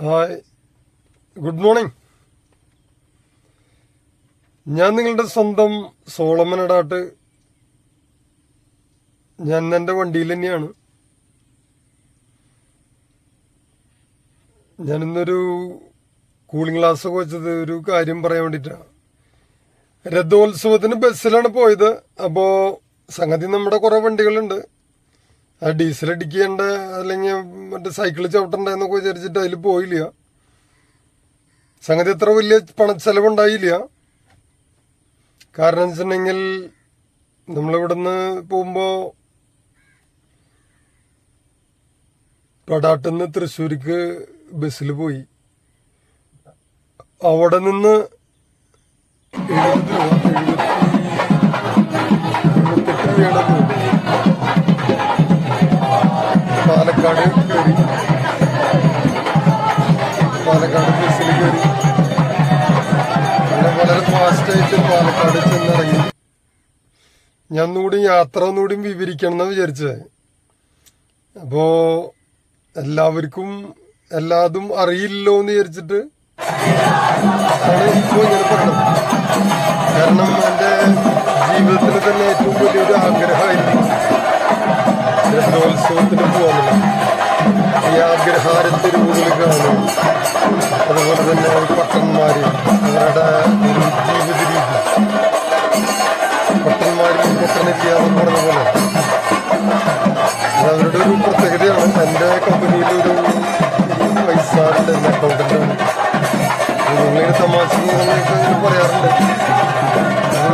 Hi. Good morning. ഞാൻ നിങ്ങളുടെ സ്വന്തം സോളമൻ ഇടാട്ട് ഞാൻ എന്റെ വണ്ടിയിൽ തന്നെയാണ്. ഞാനിന്നൊരു കൂളിംഗ് ഗ്ലാസ് വെച്ചത് ഒരു കാര്യം പറയാൻ വേണ്ടിയിട്ടാണ് രഥോത്സവത്തിന് ബസ്സിലാണ് പോയത്. അപ്പോൾ സംഗതി നമ്മുടെ കുറേ വണ്ടികളുണ്ട്. ആ ഡീസൽ അടിക്കേണ്ട അല്ലെങ്കിൽ മറ്റേ സൈക്കിൾ ചവിട്ടണ്ടെന്നൊക്കെ വിചാരിച്ചിട്ട് അതിൽ പോയില്ല. സംഗതി അത്ര വലിയ പണച്ചെലവുണ്ടായില്ല കാരണം വെച്ചിട്ടുണ്ടെങ്കിൽ നമ്മളിവിടുന്ന് പോകുമ്പോൾ പടാട്ടുനിന്ന് തൃശ്ശൂർക്ക് ബസ്സിൽ പോയി. അവിടെ നിന്ന് എഴുപത് രൂപ എഴുപത്തി എഴുപത്തെട്ട് ഒന്നുകൂടി യാത്ര ഒന്നുകൂടി വിവരിക്കണം എന്നാ വിചാരിച്ചത് അപ്പോ എല്ലാവർക്കും എല്ലാതും അറിയില്ലോ എന്ന് വിചാരിച്ചിട്ട് ഇപ്പോൾ ഇങ്ങനെ പറഞ്ഞത്. കാരണം എന്റെ ജീവിതത്തിൽ തന്നെ ഏറ്റവും വലിയൊരു ആഗ്രഹമായിരുന്നു രഥോത്സവത്തിന് പോകാനുള്ള ഈ ആഗ്രഹാരത്തെരുവുകൾ കാണും. അതുപോലെ തന്നെ പട്ടന്മാര് പറയാറുണ്ട്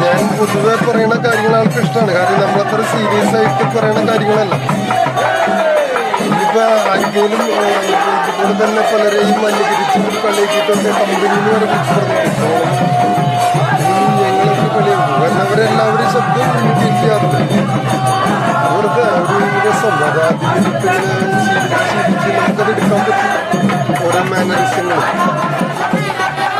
ഞാൻ പൊതുവെ പറയുന്ന കാര്യങ്ങൾ ആൾക്ക് ഇഷ്ടമാണ് കാരണം നമ്മളത്ര സീരിയസ് ആയിട്ട് പറയുന്ന കാര്യങ്ങളല്ല ഇപ്പൊ ആരെങ്കിലും ഇതുപോലെ തന്നെ പലരെയും അനുകരിച്ചും കളിയാക്കിയിട്ടൊക്കെ വരെ വിളിച്ചു പറഞ്ഞു ഞങ്ങളൊക്കെ കളിയാക്കും കാരണം അവരെല്ലാവരും ശബ്ദം ചെയ്യാറുണ്ട് അവർക്ക് ഒരു രസം ശീലിച്ച് നമുക്കത് എടുക്കാൻ പറ്റും ഓരോ മാനറിസങ്ങളും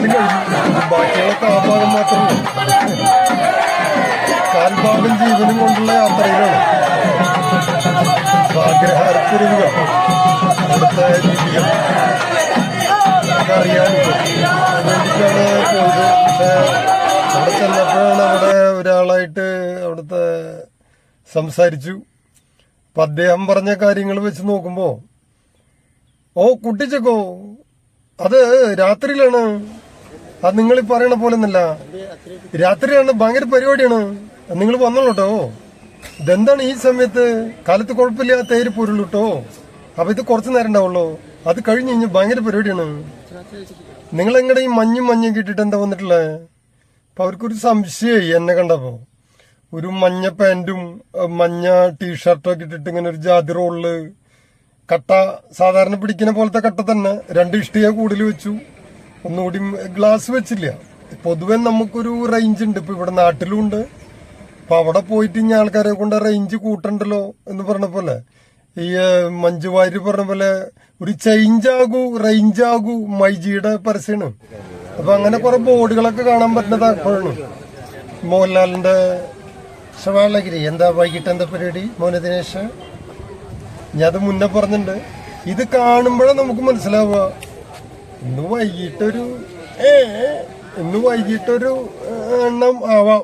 പകുതിമുക്കാലും കഴിഞ്ഞു ബാക്കിയുള്ളൊക്കെ ആ ഭാഗം മാത്രമേ കാൽഭാഗം ജീവനും കൊണ്ടുള്ള യാത്രയിലാണ് ആഗ്രഹാരത്തിരുവുകൾ അടുത്ത രീതികൾ അവിടെ ചെന്നപ്പോഴാണ് അവിടെ ഒരാളായിട്ട് അവിടുത്തെ സംസാരിച്ചു. അപ്പൊ അദ്ദേഹം പറഞ്ഞ കാര്യങ്ങൾ വെച്ച് നോക്കുമ്പോ ഓ കുട്ടിച്ചക്കോ അത് രാത്രിയിലാണ് അത് നിങ്ങൾ പറയണ പോലെ ഒന്നല്ല രാത്രിയാണ് ഭയങ്കര പരിപാടിയാണ്. നിങ്ങൾ വന്നോളൂ കേട്ടോ ഇതെന്താണ് ഈ സമയത്ത്? കാലത്ത് കുഴപ്പമില്ല തേര് പൊരുള്ളൂ അപ്പൊ ഇത് കുറച്ചു നേരം ഉണ്ടാവുള്ളൂ. അത് കഴിഞ്ഞ് കഴിഞ്ഞ് ഭയങ്കര പരിപാടിയാണ്. നിങ്ങൾ എങ്ങടെ ഈ മഞ്ഞും മഞ്ഞും കിട്ടിട്ട് എന്താ വന്നിട്ടുള്ളത് അപ്പൊ അവർക്കൊരു സംശയമായി എന്നെ കണ്ടപ്പോ. ഒരു മഞ്ഞ പാന്റും മഞ്ഞ ടീഷർട്ടും ഒക്കെ ഇട്ടിട്ട് ഇങ്ങനെ ഒരു ജാതി റോളിൽ കട്ട സാധാരണ പിടിക്കുന്ന പോലത്തെ കട്ട തന്നെ. രണ്ട് ഇഷ്ടിക കൂടുതൽ വെച്ചു. ഒന്നുകൂടി ഗ്ലാസ് വെച്ചില്ല. പൊതുവെ നമുക്കൊരു റേഞ്ച് ഉണ്ട്. ഇപ്പൊ ഇവിടെ നാട്ടിലും ഉണ്ട്. അപ്പൊ അവിടെ പോയിട്ട് ഇനി ആൾക്കാരെ കൊണ്ട് റേഞ്ച് കൂട്ടണ്ടല്ലോ എന്ന് പറഞ്ഞ പോലെ ഈ മഞ്ജു വാര്യർ പറഞ്ഞ പോലെ ഒരു ചേഞ്ച് ആകൂ റേഞ്ച് ആകൂ മൈജിയുടെ പരസ്യമാണ് അപ്പൊ അങ്ങനെ കുറെ ബോർഡുകളൊക്കെ കാണാൻ പറ്റുന്നത് അപ്പോഴാണ് മോഹൻലാലിന്റെ ശവാളഗിരി എന്താ വൈകിട്ട് എന്താ പരിപാടി? മോന ദിനേശ്? അത് മുന്നേ പറഞ്ഞിട്ടുണ്ട്. ഇത് കാണുമ്പോഴേ നമുക്ക് മനസ്സിലാവുക ഇന്ന് വൈകിട്ടൊരു ഏ ഇന്ന് വൈകിട്ടൊരു എണ്ണം ആവാം.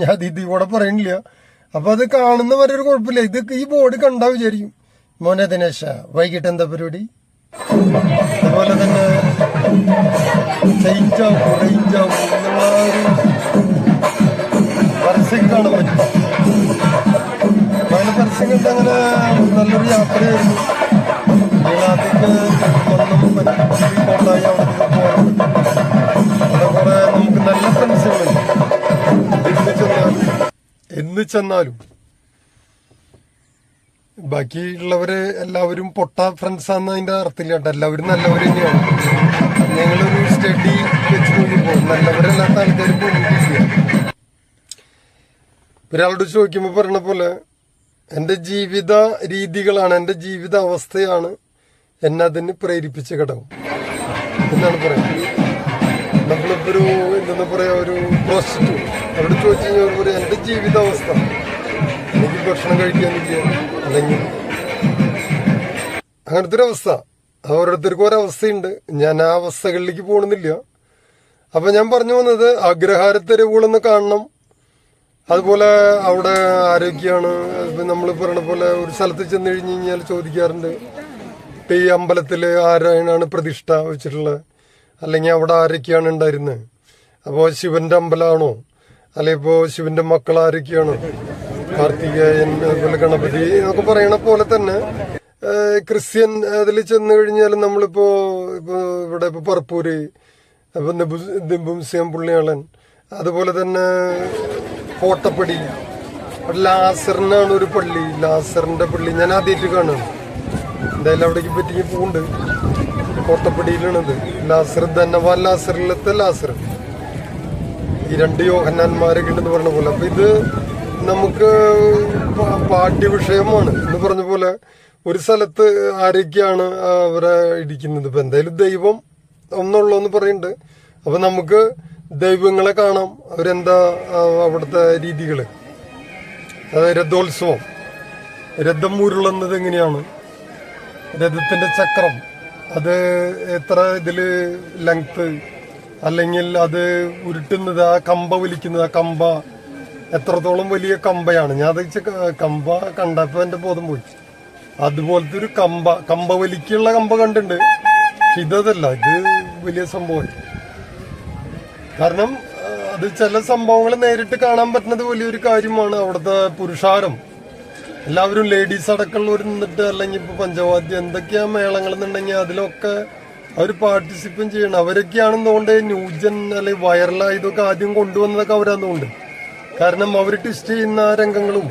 ഞാൻ ഇത് കൂടെ പറയണില്ല. അപ്പൊ അത് കാണുന്നവരെ ഒരു കുഴപ്പമില്ല. ഇത് ഈ ബോർഡ് കണ്ടാ വിചാരിക്കും. മോനെ ദിനേശ വൈകിട്ട് എന്താ പരിപാടി? അതുപോലെ തന്നെ ചേഞ്ച് ആവും റേഞ്ച് ആവും പരസ്യം കാണാൻ പറ്റും. അങ്ങനെ പരസ്യം കണ്ട് അങ്ങനെ നല്ലൊരു യാത്രയായിരുന്നു. നീളാത്തേക്ക് ചെന്നാലും ബാക്കി ചെന്നാലും ബാക്കിയുള്ളവര് എല്ലാവരും പൊട്ട ഫ്രണ്ട്സ് ആണെന്ന് അതിന്റെ അർത്ഥമില്ല കേട്ടോ എല്ലാവരും നല്ലവർ തന്നെയാണ്. ഞങ്ങളൊരു സ്റ്റഡി വെച്ച് നോക്കുമ്പോൾ നല്ലവരല്ലാത്ത ആൾക്കാർ ഒരാളോട് ചോദിക്കുമ്പോൾ പറഞ്ഞ പോലെ എന്റെ ജീവിത രീതികളാണ് എന്റെ ജീവിത അവസ്ഥയാണ് എന്നെ അതിന് പ്രേരിപ്പിച്ച ഘടകം. എന്നാണ് പറയുന്നത്. നമ്മളിപ്പോ ഒരു എന്താ പറയാ ഒരു പ്രോസ്റ്റിറ്റ്യൂട്ട് അവിടെ ചോദിച്ചു കഴിഞ്ഞാൽ ഒരു എന്റെ ജീവിതാവസ്ഥ. എനിക്ക് ഭക്ഷണം കഴിക്കാനില്ല അല്ലെങ്കിൽ അങ്ങനത്തെ ഒരു അവസ്ഥ. ഓരോരുത്തർക്കും ഒരവസ്ഥയുണ്ട് ഞാൻ ആ അവസ്ഥകളിലേക്ക് പോകണമെന്നില്ല. അപ്പം ഞാൻ പറഞ്ഞു വന്നത് അഗ്രഹാരത്തെരുവുകളൊന്ന് കാണണം. അതുപോലെ അവിടെ ആരോഗ്യമാണ് നമ്മൾ പറയണ പോലെ ഒരു സ്ഥലത്ത് ചെന്ന് കഴിഞ്ഞ് കഴിഞ്ഞാൽ ചോദിക്കാറുണ്ട്. ഇപ്പം ഈ അമ്പലത്തിൽ ആരാണ് പ്രതിഷ്ഠ വെച്ചിട്ടുള്ളത്? അല്ലെങ്കിൽ അവിടെ ആരൊക്കെയാണ് ഉണ്ടായിരുന്നത് അപ്പോൾ ശിവന്റെ അമ്പലമാണോ അല്ലെ ഇപ്പോ ശിവന്റെ മക്കൾ ആരൊക്കെയാണ് കാർത്തികേയൻ അതുപോലെ ഗണപതി എന്നൊക്കെ പറയണ പോലെ തന്നെ ക്രിസ്ത്യൻ അതിൽ ചെന്ന് കഴിഞ്ഞാൽ നമ്മളിപ്പോ ഇപ്പൊ ഇവിടെ ഇപ്പൊ പറപ്പൂര് അപ്പൊ ദിബുംസ്യം പുള്ളിയാളൻ അതുപോലെ തന്നെ കോട്ടപ്പടി ലാസറിനാണ് ഒരു പള്ളി. ലാസറിന്റെ പള്ളി ഞാൻ ആദ്യമായിട്ട് കാണും. എന്തായാലും അവിടേക്ക് പറ്റി പോകുന്നുണ്ട് കോട്ടപ്പടിയിലാണത്. ലാസർ ധനവാൻ ലാസറിലത്തെ ലാസർ. ഈ രണ്ട് യോഹന്നാന്മാരൊക്കെ ഉണ്ടെന്ന് പറഞ്ഞ പോലെ. അപ്പൊ ഇത് നമുക്ക് പാഠ്യ വിഷയമാണ് എന്ന് പറഞ്ഞ പോലെ ഒരു സ്ഥലത്ത് ആരൊക്കെയാണ് അവരെ ഇടിക്കുന്നത്? ഇപ്പൊ എന്തായാലും ദൈവം ഒന്നുള്ളൂ എന്ന് പറയുന്നുണ്ട് അപ്പൊ നമുക്ക് ദൈവങ്ങളെ കാണാം. അവരെന്താ അവിടുത്തെ രീതികൾ? രഥോത്സവം. രഥം ഉരുളുന്നത് എങ്ങനെയാണ്? രഥത്തിന്റെ ചക്രം. അത് എത്ര ഇതിൽ ലെങ്ത് അല്ലെങ്കിൽ അത് ഉരുട്ടുന്നത് ആ കമ്പ വലിക്കുന്നത് ആ കമ്പ എത്രത്തോളം വലിയ കമ്പയാണ്. ഞാൻ അത് കമ്പ കണ്ടപ്പോ എന്റെ ബോധം പോയി. അതുപോലത്തെ ഒരു കമ്പ കമ്പ വലിക്കുള്ള കമ്പ കണ്ടിട്ടുണ്ട്. ഇതല്ല ഇത് വലിയ സംഭവം. കാരണം അത് ചില സംഭവങ്ങൾ നേരിട്ട് കാണാൻ പറ്റുന്നത് വലിയൊരു കാര്യമാണ് അവിടുത്തെ പുരുഷാരം. എല്ലാവരും ലേഡീസ് അടക്കമുള്ളവർ നിന്നിട്ട് അല്ലെങ്കിൽ ഇപ്പൊ പഞ്ചവാദ്യം എന്തൊക്കെയാ മേളങ്ങൾ എന്നുണ്ടെങ്കിൽ അതിലൊക്കെ അവർ പാർട്ടിസിപ്പേറ്റ് ചെയ്യണം. അവരൊക്കെയാണെന്നുകൊണ്ട് ന്യൂജൻ അല്ലെങ്കിൽ വൈറലായതൊക്കെ ആദ്യം കൊണ്ടുവന്നതൊക്കെ അവരാന്നുകൊണ്ട് കാരണം അവർ ടെസ്റ്റ് ചെയ്യുന്ന രംഗങ്ങളും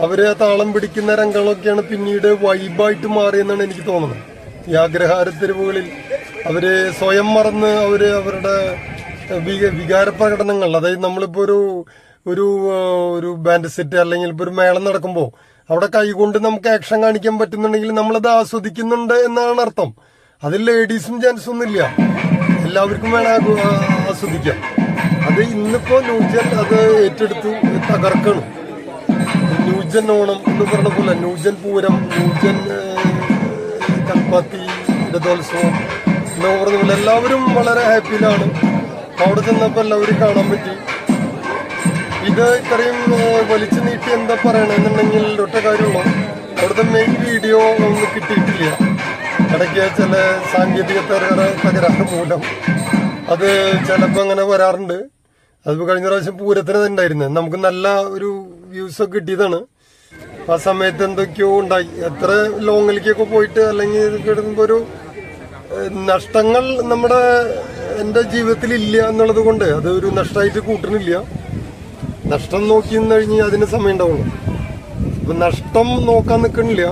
അവരെ താളം പിടിക്കുന്ന രംഗങ്ങളൊക്കെയാണ് പിന്നീട് വൈബായിട്ട് മാറിയെന്നാണ് എനിക്ക് തോന്നുന്നത്. ഈ ആഗ്രഹാരത്തെരുവുകളിൽ അവർ സ്വയം മറന്ന് അവർ അവരുടെ വിക- വികാര പ്രകടനങ്ങൾ അതായത് നമ്മളിപ്പോ ഒരു ഒരു ഒരു ബാൻഡ് സെറ്റ് അല്ലെങ്കിൽ ഇപ്പൊ ഒരു മേളം നടക്കുമ്പോൾ അവിടെ കൈകൊണ്ട് നമുക്ക് ആക്ഷൻ കാണിക്കാൻ പറ്റുന്നുണ്ടെങ്കിൽ നമ്മളത് ആസ്വദിക്കുന്നുണ്ട് എന്നാണ് അർത്ഥം. അതിൽ ലേഡീസും ജെന്റ്സും ഒന്നുമില്ല എല്ലാവർക്കും വേണം ആസ്വദിക്കാം. അത് ഇന്നിപ്പോ ന്യൂജൻ അത് ഏറ്റെടുത്തു തകർക്കണം. ന്യൂജൻ ഓണം എന്ന് പറഞ്ഞ പോലെ ന്യൂജൻ പൂരം ന്യൂജൻ കൽപ്പാത്തി രഥോത്സവം എന്നൊക്കെ പറഞ്ഞ പോലെ എല്ലാവരും വളരെ ഹാപ്പിയിലാണ്. അവിടെ ചെന്നപ്പോ എല്ലാവരും കാണാൻ പറ്റി. ഇത് ഇത്രയും വലിച്ചു നീട്ടി എന്താ പറയണെന്നുണ്ടെങ്കിൽ ഒറ്റ കാര്യമുള്ളൂ. അവിടുത്തെ മെയിൻ വീഡിയോ ഒന്നും കിട്ടിയിട്ടില്ല. ഇടയ്ക്ക് ചില സാങ്കേതിക തകരാറ് മൂലം അത് ചിലപ്പോൾ അങ്ങനെ വരാറുണ്ട്. അതിപ്പോൾ കഴിഞ്ഞ പ്രാവശ്യം പൂരത്തിന് ഉണ്ടായിരുന്നത് നമുക്ക് നല്ല ഒരു വ്യൂസ് ഒക്കെ കിട്ടിയതാണ്. ആ സമയത്ത് എന്തൊക്കെയോ ഉണ്ടായി. എത്ര ലോങ്ങിലേക്കൊക്കെ പോയിട്ട് അല്ലെങ്കിൽ കിടക്കുമ്പോൾ ഒരു നഷ്ടങ്ങൾ നമ്മുടെ എന്റെ ജീവിതത്തിൽ ഇല്ല എന്നുള്ളത് കൊണ്ട് അത് ഒരു നഷ്ടമായിട്ട് കൂട്ടണില്ല നഷ്ടം നോക്കി നിന്ന് കഴിഞ്ഞ് അതിന് സമയം ഉണ്ടാവുള്ളൂ. അപ്പം നഷ്ടം നോക്കാൻ നിൽക്കണില്ല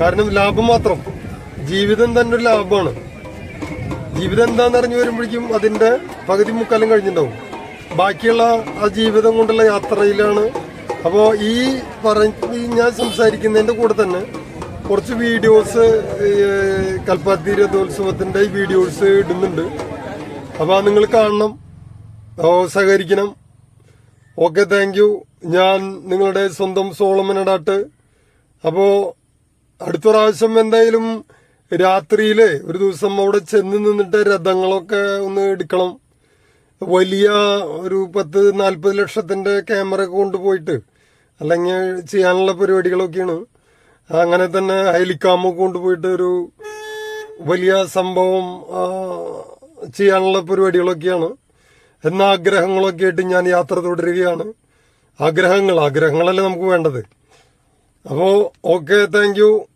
കാരണം ലാഭം മാത്രം. ജീവിതം തന്നെ ഒരു ലാഭമാണ്. ജീവിതം എന്താണെന്ന് അറിഞ്ഞു വരുമ്പോഴേക്കും അതിന്റെ പകുതി മുക്കാലും കഴിഞ്ഞിട്ടുണ്ടാവും. ബാക്കിയുള്ള ആ ജീവിതം കൊണ്ടുള്ള യാത്രയിലാണ്. അപ്പോൾ ഈ പറഞ്ഞ് ഞാൻ സംസാരിക്കുന്നതിന്റെ കൂടെ തന്നെ കുറച്ച് വീഡിയോസ് കൽപ്പാത്തി രഥോത്സവത്തിന്റെ വീഡിയോസ് ഇടുന്നുണ്ട്. അപ്പോൾ നിങ്ങൾ കാണണം. സഹകരിക്കണം. Okay thank you. ഞാൻ നിങ്ങളുടെ സ്വന്തം സോളമനടാട്ട്. അപ്പോൾ അടുത്ത പ്രാവശ്യം എന്തായാലും രാത്രിയിൽ ഒരു ദിവസം അവിടെ ചെന്ന് നിന്നിട്ട് രഥങ്ങളൊക്കെ ഒന്ന് എടുക്കണം. വലിയ ഒരു പത്ത് നാൽപ്പത് ലക്ഷത്തിന്റെ ക്യാമറ ഒക്കെ കൊണ്ടുപോയിട്ട് അല്ലെങ്കിൽ ചെയ്യാനുള്ള പരിപാടികളൊക്കെയാണ്. അങ്ങനെ തന്നെ ഹൈലിക്കാമൊക്കെ കൊണ്ടുപോയിട്ട് ഒരു വലിയ സംഭവം ചെയ്യാനുള്ള പരിപാടികളൊക്കെയാണ്. എന്ന ആഗ്രഹങ്ങളൊക്കെ ആയിട്ട് ഞാൻ യാത്ര തുടരുകയാണ്. ആഗ്രഹങ്ങൾ ആഗ്രഹങ്ങളല്ലേ നമുക്ക് വേണ്ടത്. അപ്പോ ഓക്കെ താങ്ക്